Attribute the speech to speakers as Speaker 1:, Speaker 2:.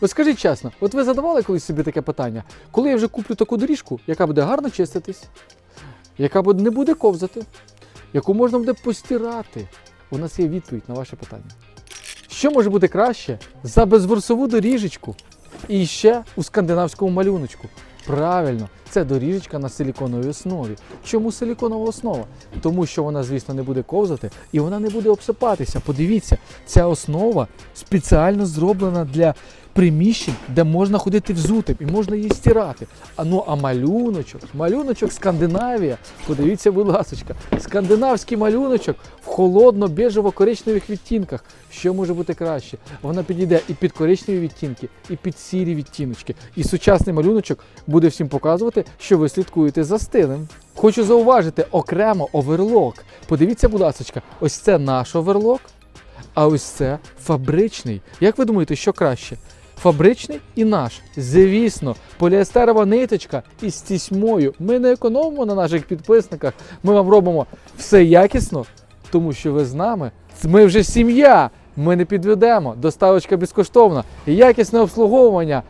Speaker 1: От скажіть чесно, от ви задавали колись собі таке питання, коли я вже куплю таку доріжку, яка буде гарно чиститись, яка буде, не буде ковзати, яку можна буде постирати? У нас є відповідь на ваше питання. Що може бути краще за безворсову доріжечку і ще у скандинавському малюночку? Правильно, це доріжечка на силіконовій основі. Чому силіконова основа? Тому що вона, звісно, не буде ковзати і вона не буде обсипатися. Подивіться, ця основа спеціально зроблена для приміщень, де можна ходити взутим і можна її стирати. А ну а малюночок, малюночок Скандинавія. Подивіться, будь ласочка, скандинавський малюночок в холодно-біжево-коричневих відтінках. Що може бути краще? Вона підійде і під коричневі відтінки, і під сірі відтіночки. І сучасний малюночок буде всім показувати, що ви слідкуєте за стилем. Хочу зауважити окремо оверлок. Подивіться, будь ласочка, ось це наш оверлок, а ось це фабричний. Як ви думаєте, що краще? Фабричний і наш. Звісно, поліестерова ниточка із тісьмою. Ми не економимо на наших підписниках. Ми вам робимо все якісно, тому що ви з нами. Ми вже сім'я. Ми не підведемо. Доставочка безкоштовна. Якісне обслуговування